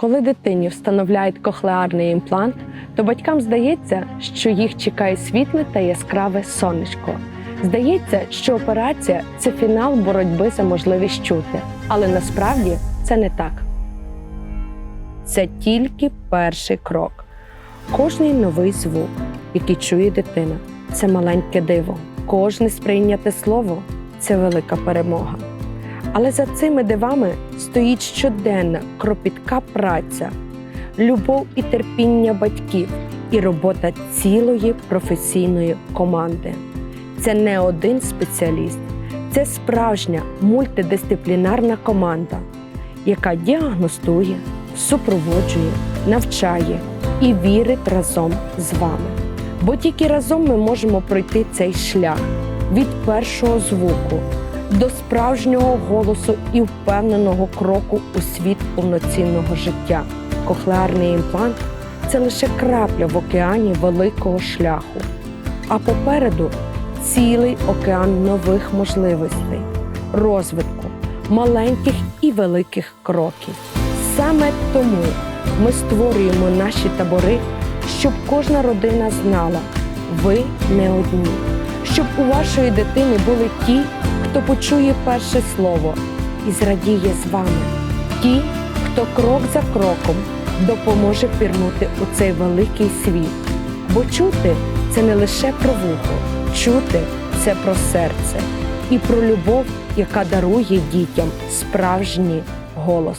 Коли дитині встановляють кохлеарний імплант, то батькам здається, що їх чекає світле та яскраве сонечко. Здається, що операція це фінал боротьби за можливість чути, але насправді це не так. Це тільки перший крок. Кожний новий звук, який чує дитина, це маленьке диво. Кожне сприйняте слово це велика перемога. Але за цими дивами стоїть щоденна кропітка праця, любов і терпіння батьків і робота цілої професійної команди. Це не один спеціаліст, це справжня мультидисциплінарна команда, яка діагностує, супроводжує, навчає і вірить разом з вами. Бо тільки разом ми можемо пройти цей шлях від першого звуку до справжнього голосу і впевненого кроку у світ повноцінного життя. Кохлеарний імплант це лише крапля в океані великого шляху, а попереду цілий океан нових можливостей, розвитку, маленьких і великих кроків. Саме тому ми створюємо наші табори, щоб кожна родина знала, ви не одні, щоб у вашої дитини були ті, хто почує перше слово і зрадіє з вами, ті, хто крок за кроком допоможе пірнути у цей великий світ. Бо чути це не лише про вухо, чути це про серце і про любов, яка дарує дітям справжній голос.